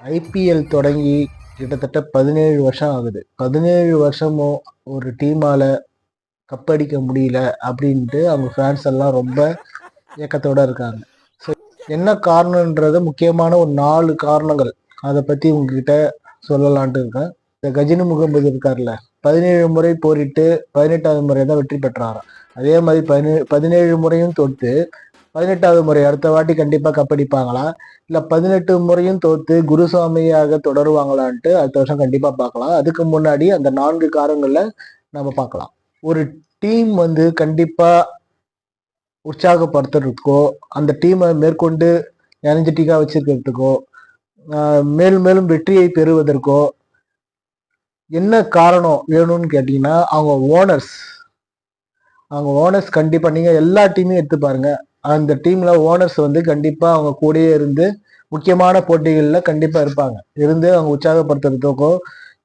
IPL தொடங்கி கிட்டத்தட்ட பதினேழு வருஷம் ஆகுது. பதினேழு வருஷமும் ஒரு டீமால கப்படிக்க முடியல அப்படின்ட்டு அவங்க ஃபேன்ஸ் எல்லாம் ரொம்ப ஏக்கத்தோட இருக்காங்க. ஸோ என்ன காரணன்றது முக்கியமான ஒரு நாலு காரணங்கள். அதை பத்தி உங்ககிட்ட சொல்லலான்ட்டு இருக்கேன். இந்த கஜினி முகமது இருக்கார்ல பதினேழு முறை போரிட்டு பதினெட்டாவது முறை தான் வெற்றி பெற்றாராம். அதே மாதிரி பதினே பதினேழு முறையும் தொட்டு பதினெட்டாவது முறை அடுத்த வாட்டி கண்டிப்பா கப்படிப்பாங்களா இல்ல பதினெட்டு முறையும் தோத்து குருசாமியாக தொடருவாங்களான்ட்டு அடுத்த வருஷம் கண்டிப்பா பார்க்கலாம் அதுக்கு முன்னாடி அந்த நான்கு காரங்களில் நம்ம பார்க்கலாம் ஒரு டீம் வந்து கண்டிப்பா உற்சாகப்படுத்துறதுக்கோ அந்த டீமை மேற்கொண்டு எனர்ஜெட்டிக்காக வச்சிருக்கிறதுக்கோ மேலும் மேலும் வெற்றியை பெறுவதற்கோ என்ன காரணம் வேணும்னு கேட்டீங்கன்னா அவங்க ஓனர்ஸ் அவங்க ஓனர்ஸ் கண்டிப்பாக நீங்கள் எல்லா டீமையும் எடுத்து பாருங்கள் அந்த டீம்ல ஓனர்ஸ் வந்து கண்டிப்பா அவங்க கூடயே இருந்து முக்கியமான போட்டிகளில் கண்டிப்பா இருப்பாங்க. இருந்து அவங்க உற்சாகப்படுத்துறதுக்கோ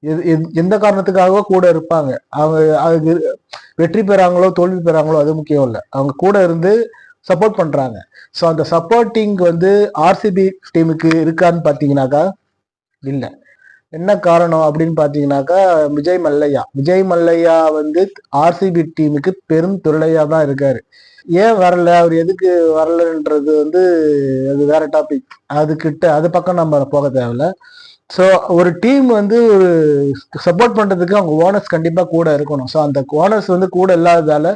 எது- எந்த காரணத்துக்காகவோ கூட இருப்பாங்க. அவங்க அதுக்கு வெற்றி பெறாங்களோ தோல்வி பெறாங்களோ அது முக்கியம் இல்லை. அவங்க கூட இருந்து சப்போர்ட் பண்றாங்க. ஸோ அந்த சப்போர்ட்டிங் வந்து ஆர்சிபி டீமுக்கு இருக்கான்னு பார்த்தீங்கன்னாக்கா இல்லை. என்ன காரணம் அப்படின்னு பார்த்தீங்கன்னாக்கா விஜய் மல்லையா. விஜய் மல்லையா வந்து ஆர்சிபி டீமுக்கு பெரும் தொல்லையா தான் இருக்காரு. ஏன் வரல? அவர் எதுக்கு வரலன்றது வந்து அது வேற டாபிக் அதுக்கிட்ட அது பக்கம் நம்ம போக தேவையில்ல. ஸோ ஒரு டீம் வந்து ஒரு சப்போர்ட் பண்றதுக்கு அவங்க ஓனர்ஸ் கண்டிப்பா கூட இருக்கணும். ஸோ அந்த ஓனர்ஸ் வந்து கூட இல்லாததால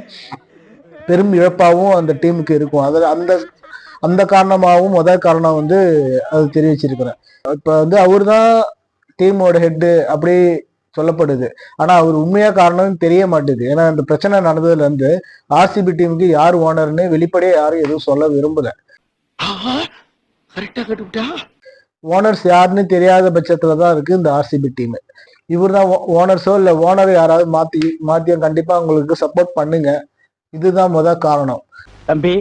பெரும் இழப்பாகவும் அந்த டீமுக்கு இருக்கும். அதில் அந்த அந்த காரணமாகவும் முதல் காரணம் வந்து அது தெரிவிச்சிருக்கிறேன் இப்போ வந்து அவர் தான் டீமோட ஹெட்டு அப்படி சொல்லப்படுது. ஆனா அவர் உண்மையா காரணம் தெரிய மாட்டேது. ஏன்னா இந்த பிரச்சனை நடந்ததுல இருந்து ஆர்சிபி டீமுக்கு யார் ஓனர்னு வெளிப்படையா யாரும் எதுவும் சொல்ல விரும்பல. ஓனர்ஸ் யாருன்னு தெரியாத பட்சத்துல தான் இருக்கு இந்த ஆர்சிபி டீம் இவர் தான் ஓனர்ஸோ இல்ல ஓனர் யாராவது மாத்தி மாத்தியம் கண்டிப்பா உங்களுக்கு சப்போர்ட் பண்ணுங்க. இதுதான் முத காரணம். தம்பி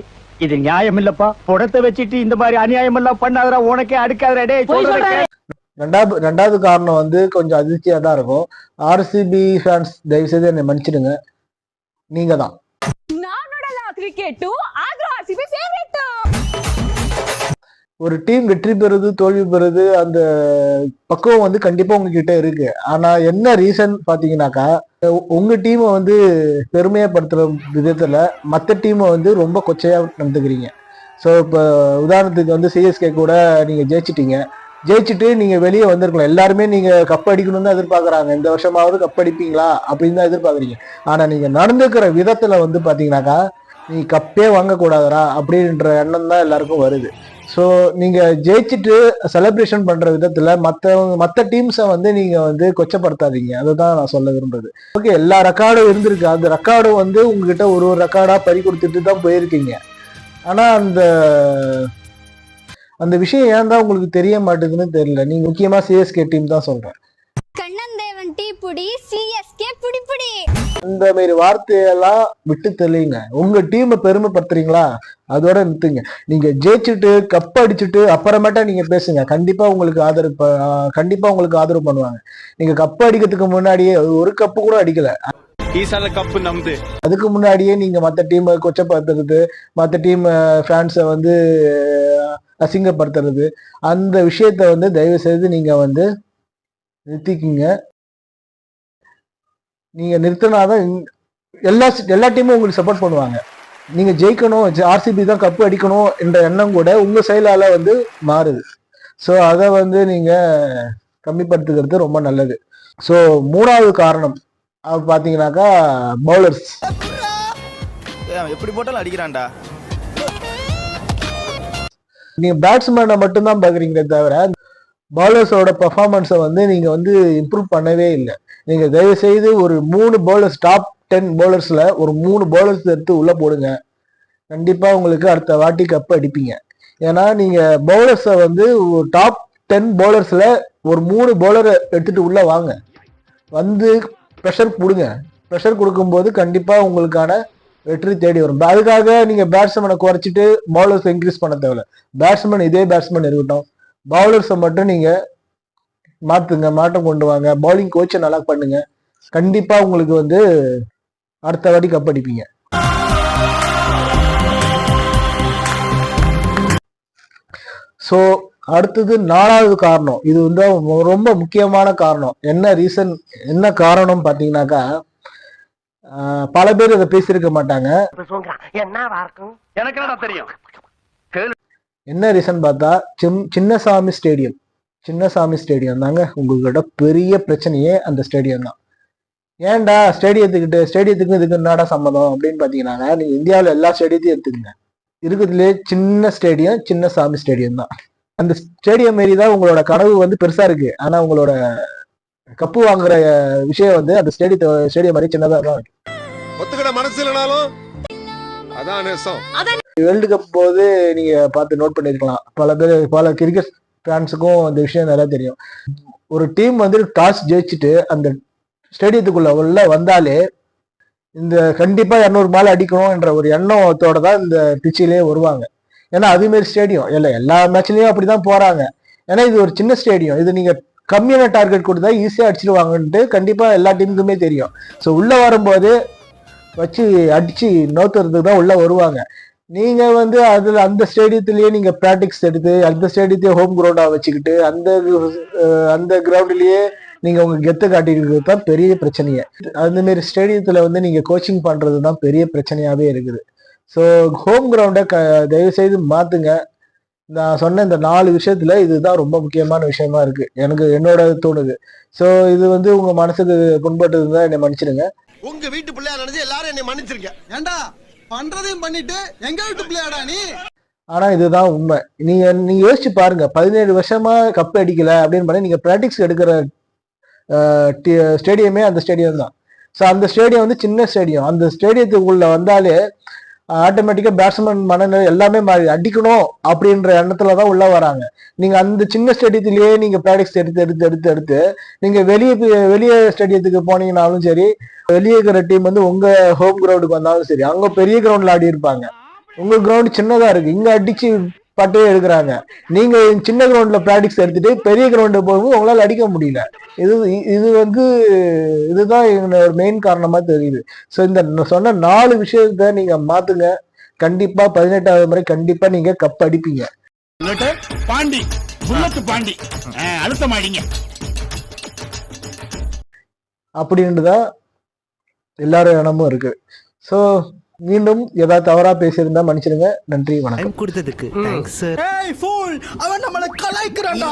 இது நியாயம் இல்லப்பா. புடத்தை வச்சுட்டு இந்த மாதிரி அநியாயம் எல்லாம் பண்ணாதடா உனக்கே அடுக்காதடா. ரெண்டாவது ரெண்டாவது காரணம் வந்து கொஞ்சம் அதிர்ச்சியாக தான் இருக்கும். ஆர்சிபி ஃபேன்ஸ் தயவுசெய்து என்னை மன்னிச்சிடுங்க. நீங்க தான் ஒரு டீம் வெற்றி பெறுது தோல்வி பெறுது அந்த பக்குவம் வந்து கண்டிப்பா உங்ககிட்ட இருக்கு. ஆனா என்ன ரீசன் பாத்தீங்கன்னாக்கா உங்க டீமை வந்து பெருமையப்படுத்துற விதத்துல மத்த டீமை வந்து ரொம்ப கொச்சையா நடந்துக்கிறீங்க. ஸோ இப்போ உதாரணத்துக்கு வந்து சிஎஸ்கே கூட நீங்க ஜெயிச்சிட்டீங்க. ஜெயிச்சுட்டு நீங்கள் வெளியே வந்திருக்கலாம். எல்லாருமே நீங்கள் கப் அடிக்கணும்னு தான் எதிர்பார்க்குறாங்க. இந்த வருஷமாவது கப் அடிப்பீங்களா அப்படின்னு தான் எதிர்பார்க்குறீங்க. ஆனால் நீங்கள் நடந்துக்கிற விதத்தில் வந்து பார்த்தீங்கன்னாக்கா நீ கப்பே வாங்கக்கூடாதரா அப்படின்ற எண்ணம் தான் எல்லாருக்கும் வருது. ஸோ நீங்கள் ஜெயிச்சுட்டு செலிப்ரேஷன் பண்ணுற விதத்தில் மற்றவங்க மற்ற டீம்ஸை வந்து நீங்கள் வந்து கொச்சப்படுத்தாதீங்க. அதுதான் நான் சொல்ல விரும்புறது. ஓகே எல்லா ரெக்கார்டும் இருந்திருக்கு. அந்த ரெக்கார்டும் வந்து உங்ககிட்ட ஒரு ஒரு ரெக்கார்டாக பறி கொடுத்துட்டு தான் போயிருக்கீங்க. ஆனால் அந்த அந்த விஷயம் ஏன் தான் உங்களுக்கு தெரிய மாட்டேங்குதுன்னு தெரியல. நீங்க முக்கியமா சிஎஸ்கே டீம் தான் சொல்றேன். கண்ணன் தேவன் டீ புடி சிஎஸ்கே புடி புடி. இந்த மாதிரி வார்த்தையெல்லாம் விட்டு தெளிங்க. உங்க டீமை பெருமைப்படுத்துறீங்களா? அதோட நிறுத்துங்க. நீங்க ஜெயிச்சுட்டு கப் அடிச்சுட்டு அப்புறமேட்டா நீங்க பேசுங்க. கண்டிப்பா உங்களுக்கு ஆதரவு கண்டிப்பா உங்களுக்கு ஆதரவு பண்ணுவாங்க. நீங்க கப் அடிக்கிறதுக்கு முன்னாடியே ஒரு கப்பு கூட அடிக்கல. ஈசால கப்பு நம்புது. அதுக்கு முன்னாடியே நீங்க மத்த டீமை கொச்சப்படுத்துறது மத்த டீம் ஃபேன்ஸை வந்து அசிங்கப்படுத்துறது. அந்த விஷயத்த வந்து தயவு செய்து நீங்க வந்து நிறுத்திக்கிங்க. நீங்க நிறுத்தினாதான் எல்லா எல்லா டீமும் உங்களுக்கு சப்போர்ட் பண்ணுவாங்க. நீங்க ஜெயிக்கணும் ஆர்சிபி தான் கப்பு அடிக்கணும் என்ற எண்ணம் கூட உங்க செயலால வந்து மாறுது. ஸோ அதை வந்து நீங்க கம்மிப்படுத்துகிறது ரொம்ப நல்லது. ஸோ மூணாவது காரணம் பார்த்தீங்கன்னாக்கா பவுலர்ஸ் எப்படி போட்டாலும் அடிக்கிறான்டா. நீங்க பேட்ஸ்மேனை மட்டும்தான் பாக்குறீங்களே தவிர பவுலர்ஸோட பர்ஃபார்மன்ஸை வந்து நீங்க வந்து இம்ப்ரூவ் பண்ணவே இல்லை. நீங்க தயவு செய்து ஒரு மூணு பவுலர்ஸ் டாப் டென் பவுலர்ஸ்ல ஒரு மூணு பவுலர்ஸ் எடுத்து உள்ள போடுங்க. கண்டிப்பா உங்களுக்கு அடுத்த வாட்டி கப் அடிப்பீங்க. ஏன்னா நீங்க பவுலர்ஸை வந்து டாப் டென் பவுலர்ஸ்ல ஒரு மூணு பவுலரை எடுத்துட்டு உள்ள வாங்க. வந்து ப்ரெஷர் கொடுங்க. ப்ரெஷர் கொடுக்கும்போது கண்டிப்பா உங்களுக்கான வெற்றி தேடி வரும். அதுக்காக நீங்க பேட்ஸ்மேனை குறைச்சிட்டு பவுலர்ஸ் இன்க்ரீஸ் பண்ண தேவையில்ல. பேட்ஸ்மேன் இதே பேட்ஸ்மேன் இருக்கட்டும். பவுலர்ஸை மட்டும் நீங்க மாத்துங்க மாற்றம் கொண்டு வாங்க. பவுலிங் கோச்சை நல்லா பண்ணுங்க. கண்டிப்பா உங்களுக்கு வந்து அடுத்த வாட்டி கப் அடிப்பீங்க. ஸோ அடுத்தது நாலாவது காரணம். இது வந்து ரொம்ப முக்கியமான காரணம். என்ன ரீசன் என்ன காரணம் பார்த்தீங்கன்னாக்கா பல பேர் இதை பேசியிருக்க மாட்டாங்க. எனக்கு என்னடா தெரியும்? என்ன ரீசன் பார்த்தா சிம் சின்னசாமி ஸ்டேடியம். சின்னசாமி ஸ்டேடியம் தாங்க உங்களோட பெரிய பிரச்சனையே அந்த ஸ்டேடியம் தான். ஏன்டா ஸ்டேடியத்துக்கிட்ட ஸ்டேடியத்துக்கு இதுக்கு என்னடா சம்மதம் அப்படின்னு பார்த்தீங்கன்னா நீங்க இந்தியாவில் எல்லா ஸ்டேடியத்தையும் எடுத்துக்கங்க. இருக்கிறதுலே சின்ன ஸ்டேடியம் சின்னசாமி ஸ்டேடியம் தான். அந்த ஸ்டேடியம் மாரி தான் உங்களோட கனவு வந்து பெருசா இருக்கு. ஆனா உங்களோட கப்பு வாங்குற விஷயம் வந்து அந்த ஸ்டேடியத்தை ஸ்டேடியம் மாதிரி சின்னதா தான் இருக்கு. ஒத்துக்கிட மனசு இல்லைனாலும் அதான் நேசம். வேர்ல்டு கப் போது நீங்க பார்த்து நோட் பண்ணிருக்கலாம். பல பேர் பல கிரிக்கெட் ஃபேன்ஸுக்கும் அந்த விஷயம் நல்லா தெரியும். ஒரு டீம் வந்து டாஸ் ஜெயிச்சுட்டு அந்த ஸ்டேடியத்துக்குள்ள உள்ள வந்தாலே இந்த கண்டிப்பா இரநூறு மாலை அடிக்கணும் என்ற ஒரு எண்ணத்தோட தான் இந்த பிச்சிலே வருவாங்க. ஏன்னா அதுமாரி ஸ்டேடியம் இல்லை எல்லா மேட்ச்லயும் அப்படிதான் போறாங்க. ஏன்னா இது ஒரு சின்ன ஸ்டேடியம் இது நீங்க கம்மியான டார்கெட் கொடுத்தா ஈஸியாக அடிச்சிருவாங்கன்ட்டு கண்டிப்பாக எல்லா டீமுக்குமே தெரியும். ஸோ உள்ளே வரும்போது வச்சு அடித்து நோத்துறதுக்கு தான் உள்ளே வருவாங்க. நீங்கள் வந்து அதில் அந்த ஸ்டேடியத்துலேயே நீங்கள் ப்ராக்டிக்ஸ் எடுத்து அந்த ஸ்டேடியத்தையே ஹோம் கிரவுண்டாக வச்சுக்கிட்டு அந்த அந்த கிரவுண்ட்லயே நீங்கள் உங்கள் கெத்து காட்டிக்கிறது தான் பெரிய பிரச்சனையே. அந்தமாரி ஸ்டேடியத்தில் வந்து நீங்கள் கோச்சிங் பண்ணுறது தான் பெரிய பிரச்சனையாகவே இருக்குது. ஸோ ஹோம் கிரவுண்டை க தயவு செய்து நான் சொன்ன இந்த நாலு விஷயத்துல இதுதான் ரொம்ப முக்கியமான விஷயமா இருக்கு. எனக்கு என்னோட தோணுது. ஸோ இது வந்து உங்க மனசுக்கு புண்பட்டு இருந்தா என்னை மன்னிச்சிடுங்க உங்க வீட்டு பிள்ளையா நினைச்சு எல்லாரும் என்னை மன்னிச்சிருக்கேன் ஏண்டா? பண்றதையும் பண்ணிட்டு எங்க வீட்டு பிள்ளையாடா நீ? ஆனா இதுதான் உண்மை. நீங்க நீங்க யோசிச்சு பாருங்க. பதினேழு வருஷமா கப் அடிக்கல அப்படின்னு பண்ணி நீங்க பிராக்டிக்ஸ் எடுக்கிற ஸ்டேடியமே அந்த ஸ்டேடியம் தான். ஸோ அந்த ஸ்டேடியம் வந்து சின்ன ஸ்டேடியம் அந்த ஸ்டேடியத்துக்குள்ள வந்தாலே ஆட்டோமேட்டிக்கா பேட்ஸ்மேன் மனநிலை எல்லாமே மாறி அடிக்கணும் அப்படின்ற எண்ணத்துல தான் உள்ள வராங்க. நீங்க அந்த சின்ன ஸ்டேடியத்திலேயே நீங்க ப்ராக்டிக்ஸ் எடுத்து எடுத்து எடுத்து எடுத்து நீங்க வெளியே வெளியே ஸ்டேடியத்துக்கு போனீங்கனாலும் சரி வெளியே இருக்கிற டீம் வந்து உங்க ஹோம் கிரவுண்டுக்கு வந்தாலும் சரி அங்க பெரிய கிரவுண்ட்ல ஆடி இருப்பாங்க. உங்க கிரவுண்ட் சின்னதா இருக்கு. இங்க அடிச்சு பட்டே எடுக்கிறாங்க. நீங்க சின்ன கிரவுண்ட்ல பிராக்டிஸ் எடுத்துட்டு பெரிய கிரவுண்ட் போகும்போது உங்களால அடிக்க முடியல. இது இது வந்து இதுதான் என்னோட மெயின் காரணமா தெரியுது. ஸோ இந்த சொன்ன நாலு விஷயத்த நீங்க மாத்துங்க. கண்டிப்பா பதினெட்டாவது முறை கண்டிப்பா நீங்க கப் அடிப்பீங்க. பாண்டி பாண்டி. அழுத்த மாடிங்க அப்படின்ட்டு தான் எல்லாரும் இடமும் இருக்கு. ஸோ மீண்டும் ஏதாவது தவறா பேசியிருந்தா மன்னிச்சிடுங்க. நன்றி வணக்கம். கொடுத்ததுக்கு. தேங்க்ஸ் ஏய் ஃபூல் அவன் நம்மள கலாய்க்கிறான்டா.